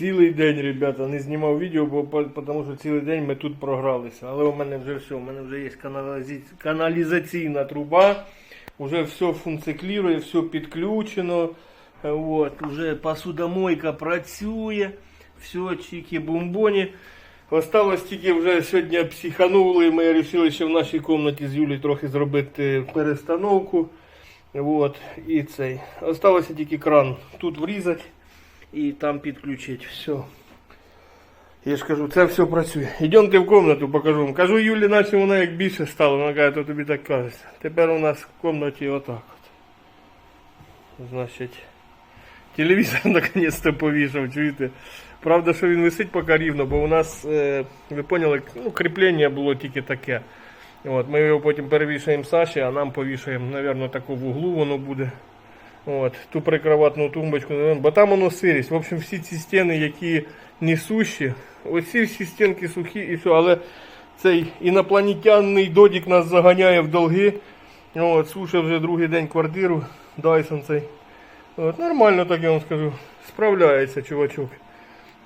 Цілий день, ребята, не знімав відео, бо тому що цілий день ми тут програлися. Але у мене вже все, у мене вже є каналізаційна труба, вже все функціклює, все підключено. Е, От, вже посудомойка працює, все чики-бомбоні. Осталось тільки вже сьогодні психанули, ми вирішили ще в нашій кімнаті з Юлією трохи зробити перестановку. От, і цей. Осталося тільки кран тут врізати і там підключити. Все. Я ж кажу, це все працює. Йдемте в кімнату, покажу вам. Кажу Юлі, наче вона як більше стала. Вона каже, то тобі так кажеться. Тепер у нас в кімнаті отак от. Значить, телевізор наконець-то повішав, чуєте? Правда, що він висить поки рівно, бо у нас, е, ви поняли, ну, кріплення було тільки таке. От, ми його потім перевішаємо Саші, а нам повішаємо, мабуть, таку в углу воно буде. От, ту прикроватну тумбочку, бо там воно сирість. В общем, всі ці стіни, які несущі, оці всі стінки сухі і все, але цей інопланетянний додік нас заганяє в долги. От, сушить вже другий день квартиру, Дайсон цей. От, нормально, так я вам скажу. Справляється, чувачок.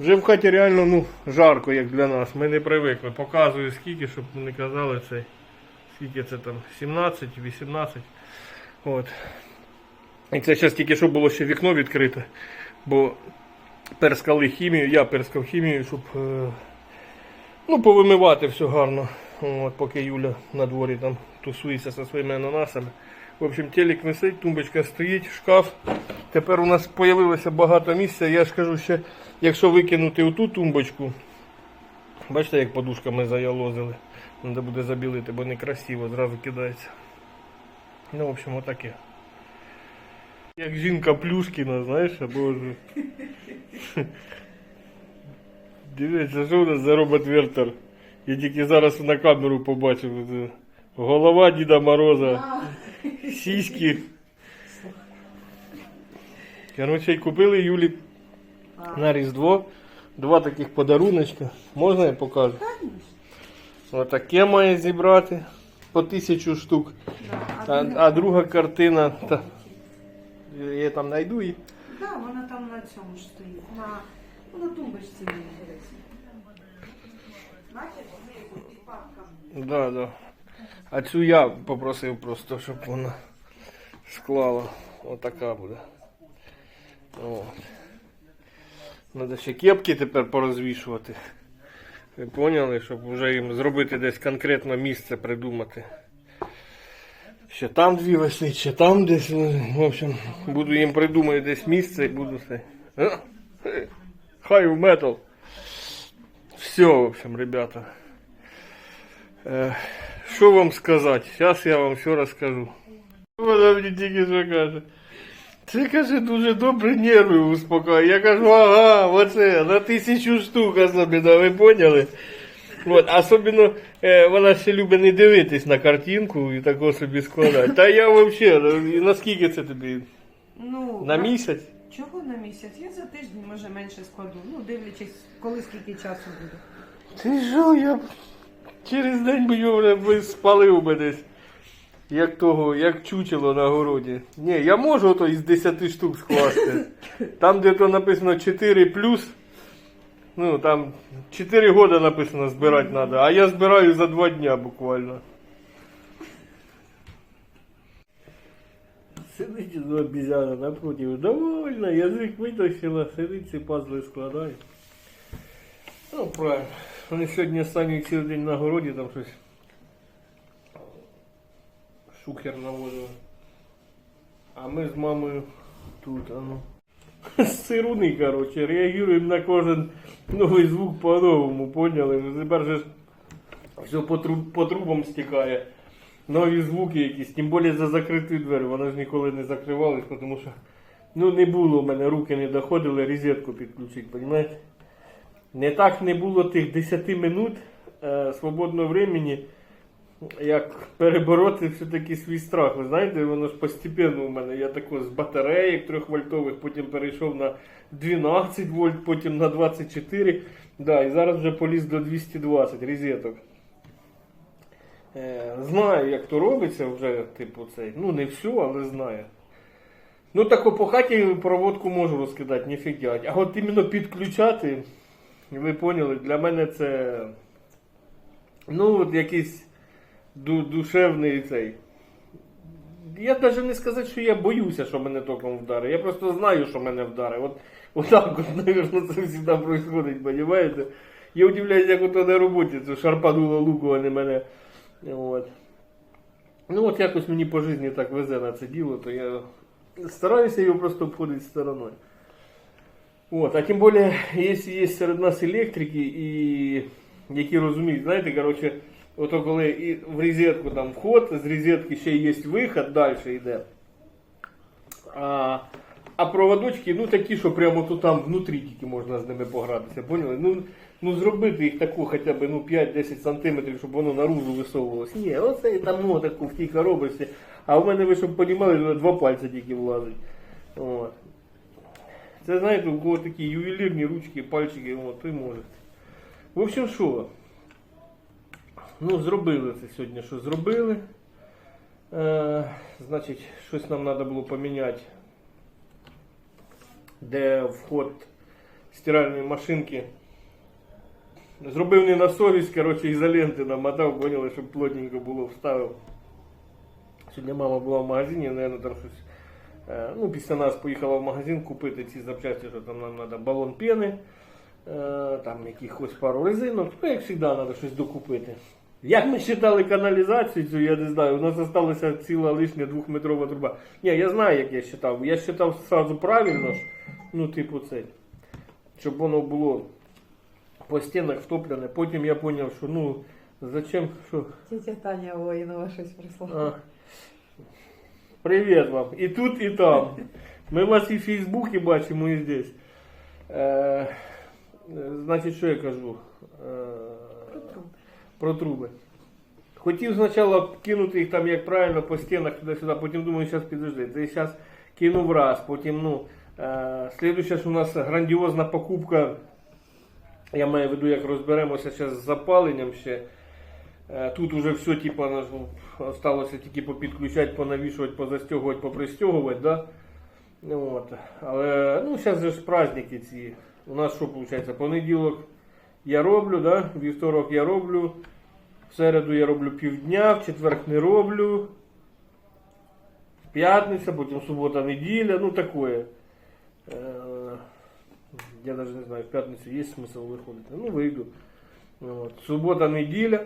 Вже в хаті реально ну, жарко, як для нас. Ми не привикли. Показую скільки, щоб не казали цей. Скільки це там? 17, 18. От. І це зараз тільки що було ще вікно відкрите, бо перскали хімію, я перскав хімію, щоб е, ну, повимивати все гарно. От, поки Юля на дворі там тусується зі своїми ананасами. В общем, телек висить, тумбочка стоїть, шкаф. Тепер у нас з'явилося багато місця. Я ж кажу, ще, якщо викинути оту тумбочку, бачите, як подушками заялозили. Треба буде забілити, бо некрасиво, зразу кидається. Ну, в общем, отаке. Як жінка Плюшкіна, знаєш, а боже. Дивіться, що у нас за робот Вертер. Я тільки зараз на камеру побачив. Голова Діда Мороза, сіськи. Короче, купили Юлі на Різдво два таких подаруночка. Можна я покажу? Отаке має зібрати по тисячу штук. А, а друга картина. Та, я там знайду її. Так, вона там на цьому ж стоїть. На, ну, на тумбочці мені здається. Бачиш, знизу під папками. Да, да. А цю я попросив просто, щоб вона склала. Отака буде. От. Надо ще кепки тепер порозвішувати. Ви поняли, щоб вже їм зробити десь конкретно місце придумати. Ще там дві висить, ще там десь. В общем, буду їм придумати десь місце і буду це. Хай в метал. Все, в общем, ребята. Е, Що вам сказати? Зараз я вам все розкажу. Вона мені тільки що каже. Це каже дуже добре нерви успокоює. Я кажу, ага, оце на тисячу штук особливо, ви поняли? От, особливо е, вона ще любить не дивитись на картинку і тако собі складати. Та я взагалі, наскільки це тобі? Ну, На місяць? Чого на місяць? Я за тиждень, може, менше складу. Ну, дивлячись, коли скільки часу буде. Ти що, я б через день би його би спалив би десь. Як того, як чучело на городі. Ні, я можу то із 10 штук скласти. Там, де то написано 4 плюс. Ну, там 4 года написано збирати треба, а я збираю за 2 дня буквально. Сидить з обізяна напротив. Довольно, язик витащила, сидить ці пазли складає. Ну, правильно. Вони сьогодні останній цілий день на городі там щось. Шухер наводили. А ми з мамою тут, а ну. Сируни, коротше, реагуємо на кожен новий звук по-новому, поняли? Тепер же все по, труб, по трубам стікає. Нові звуки якісь, тим більше за закриті двері, вони ж ніколи не закривались, тому що ну, не було в мене, руки не доходили розетку підключити, розумієте? Не так не було тих 10 минут е, свободного времени, як перебороти все-таки свій страх. Ви знаєте, воно ж постепенно у мене. Я тако з батареїк 3 вольтових, потім перейшов на 12 вольт, потім на 24. Да, і зараз вже поліз до 220 розеток. Е, знаю, як то робиться вже, типу, цей. Ну, не все, але знаю. Ну тако по хаті проводку можу розкидати, не фіг. А от іменно підключати, ви поняли, для мене це. Ну, от якийсь душевний цей. Я навіть не сказати, що я боюся, що мене током вдарить. Я просто знаю, що мене вдарить. От, от так от, мабуть, це завжди происходить, розумієте? Я удивляюсь, як ото на роботі, це шарпануло луку, а не мене. От. Ну от якось мені по житті так везе на це діло, то я стараюся його просто обходити стороною. От, а тим більше, якщо є серед нас електрики, і які розуміють, знаєте, коротше, ото коли і в розетку там вход, з розетки ще є виход, далі йде. А, а проводочки, ну такі, що прямо тут там внутрі тільки можна з ними погратися, поняли? Ну, ну зробити їх таку хоча б ну, 5-10 сантиметрів, щоб воно наружу висовувалось. Ні, оце там ну, таку в тій коробочці. А в мене, ви щоб розуміли, два пальці тільки влазить. От. Це знаєте, у кого такі ювелірні ручки, пальчики, от, і можете. В общем, що? Ну, зробили це сьогодні, що зробили. Е, значить, щось нам треба було поміняти, де вход стиральної машинки. Зробив не на совість, коротше, ізоленти намотав, поняли, щоб плотненько було, вставив. Сьогодні мама була в магазині, наверное, там щось. е, Ну, після нас поїхала в магазин купити ці запчасті, що там нам треба балон пени, е, там якихось пару резинок. Ну, як завжди, треба щось докупити. Як ми считали каналізацію, цю, я не знаю, у нас залишилася ціла лишня двохметрова труба. Ні, я знаю, як я считав. Я считав сразу правильно, ну, типу, цей, щоб воно було по стінах втоплене. Потім я зрозумів, що ну, зачем, що. Тетя Таня Воїнова щось прислала. Привіт вам. І тут, і там. Ми вас і в Фейсбуці бачимо, і здесь. Е, значить, що я кажу? Е, про труби. Хотів спочатку кинути їх там, як правильно, по стінах туди-сюди, потім думаю, зараз підожди. Ти зараз кинув раз, потім, ну, е, слідуюча у нас грандіозна покупка. Я маю в виду, як розберемося зараз з запаленням ще. Е, Тут уже все, типа, ну, осталося тільки попідключати, понавішувати, позастягувати, попристягувати, да? От. Але ну, зараз ж праздники ці. У нас що виходить? Понеділок я роблю, да? вівторок я роблю, в середу я роблю півдня, в четвер не роблю. П'ятниця, потім субота, неділя, ну такое. Е, Я навіть не знаю, в п'ятницю є смисл виходити. Ну, вийду. От. Субота, неділя.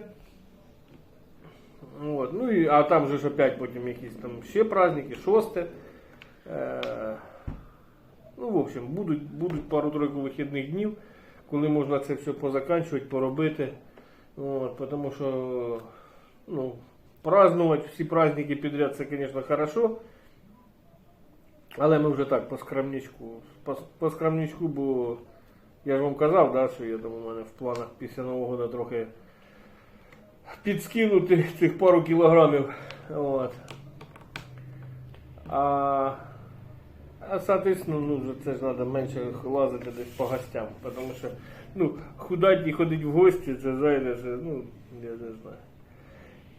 От. Ну, і, а там же ж опять потім якісь там ще праздники, шосте. Е, ну, в общем, будуть, будуть пару-тройку вихідних днів, коли можна це все позаканчувати, поробити. От, тому що ну, празднувати всі праздники підряд це, звісно, хорошо. Але ми вже так по скромничку, по, скромничку, бо я ж вам казав, да, що я там у мене в планах після Нового року трохи підскинути цих пару кілограмів. От. А, а соответственно, ну, це ж треба менше лазити десь по гостям, тому що ну, худать і ходити в гості, це зайде, ну, я не знаю.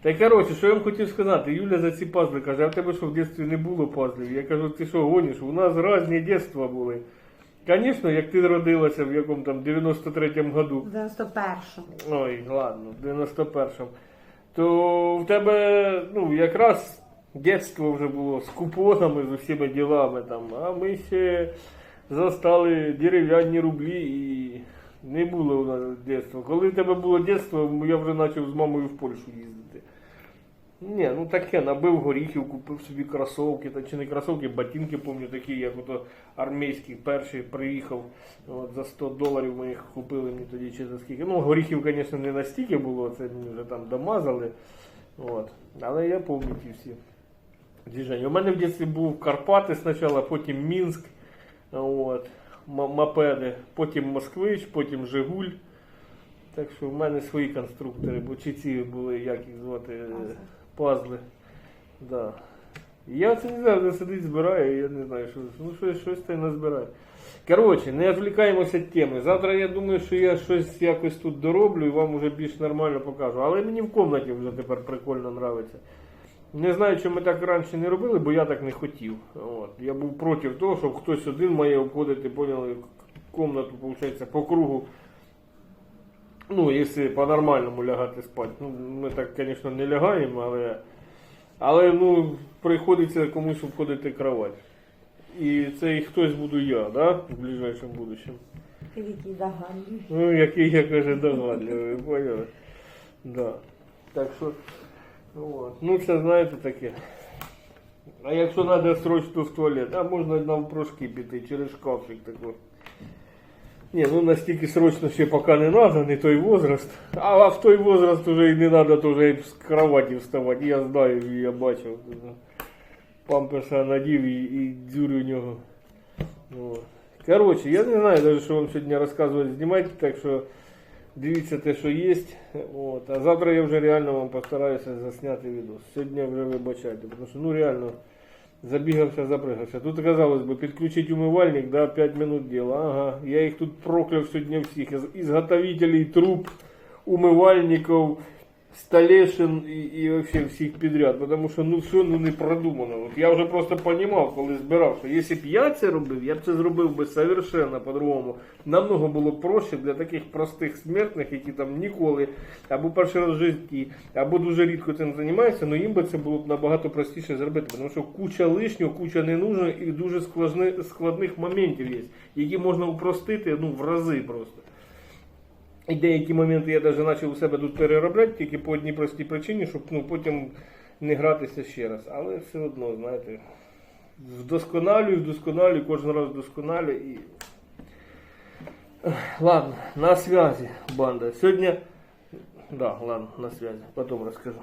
Та й коротше, що я вам хотів сказати, Юля за ці пазли каже, а в тебе що в дитинстві не було пазлів? Я кажу, ти що гониш? У нас різні дитинства були. Звісно, як ти родилася в якому там 93-му году, В 91-му. Ой, ладно, в 91-му. То в тебе, ну, якраз дитинство вже було з купонами, з усіма ділами там, а ми ще застали дерев'яні рублі і не було у нас дитинства. Коли в тебе було дитинство, я вже почав з мамою в Польщу їздити. Ні, ну таке, набив горіхів, купив собі кросовки, та чи не кросовки, ботинки, пам'ятаю, такі, як ото армійські, перший приїхав, от, за 100 доларів ми їх купили мені тоді чи за скільки. Ну, горіхів, звісно, не настільки було, це вже там домазали. От. Але я пам'ятаю ті всі движення. У мене в дитинстві був Карпати спочатку, потім Мінськ, от, мопеди, потім Москвич, потім Жигуль. Так що в мене свої конструктори, бо чи ці були, як їх звати, е, пазли. Да. Я це не знаю, сидить, збирає, я не знаю, що ну щось, щось та й назбираю. Коротше, не відвлікаємося від теми. Завтра я думаю, що я щось якось тут дороблю і вам вже більш нормально покажу. Але мені в кімнаті вже тепер прикольно нравиться. Не знаю, чи ми так раніше не робили, бо я так не хотів. От. Я був проти того, щоб хтось один має обходити, поняли, комнату, виходить, по кругу. Ну, якщо по-нормальному лягати спати. Ну, ми так, звісно, не лягаємо, але, але ну, приходиться комусь обходити кровать. І цей хтось буду я, да? в ближайшому будущем. Який догадливий. Ну, який я каже догадливий, поняли? Да. Так що, от. ну це знаєте таке. А якщо треба срочно в туалет, а можна навпрошки піти через шкафчик такой. Ні, ну настільки срочно ще поки не треба, не той возраст. А в той возраст вже і не треба теж з кроваті вставати. Я знаю, я бачив. Памперса надів і, і дзюрю в нього. От. Коротше, я не знаю навіть, що вам сьогодні розказувати, знімати, так що дивіться те, що є. От. А завтра я вже реально вам постараюся засняти відео. Сьогодні вже вибачайте, тому що ну реально забігався, запригався. Тут казалось би, підключити умивальник, да, 5 минут діла. Ага. Я їх тут прокляв сьогодні всіх. Із- Ізготовителей труб, умивальників, столешин і, і вообще всіх підряд. Тому що ну все ну, не продумано. От я вже просто розумів, коли збирав, що якщо б я це робив, я б це зробив би совершенно по-другому. Намного було проще для таких простих смертних, які там ніколи або перший раз в житті, або дуже рідко цим займаються, але їм би це було б набагато простіше зробити, тому що куча лишнього, куча ненужного і дуже складних моментів є, які можна упростити ну, в рази просто. І деякі моменти я навіть почав у себе тут переробляти тільки по одній простій причині, щоб ну, потім не гратися ще раз. Але все одно, знаєте, вдосконалюю, вдосконалюю, кожен раз вдосконалюю і. Ладно, на связи, банда. Сьогодні. Да, ладно, на связи. Потом расскажу.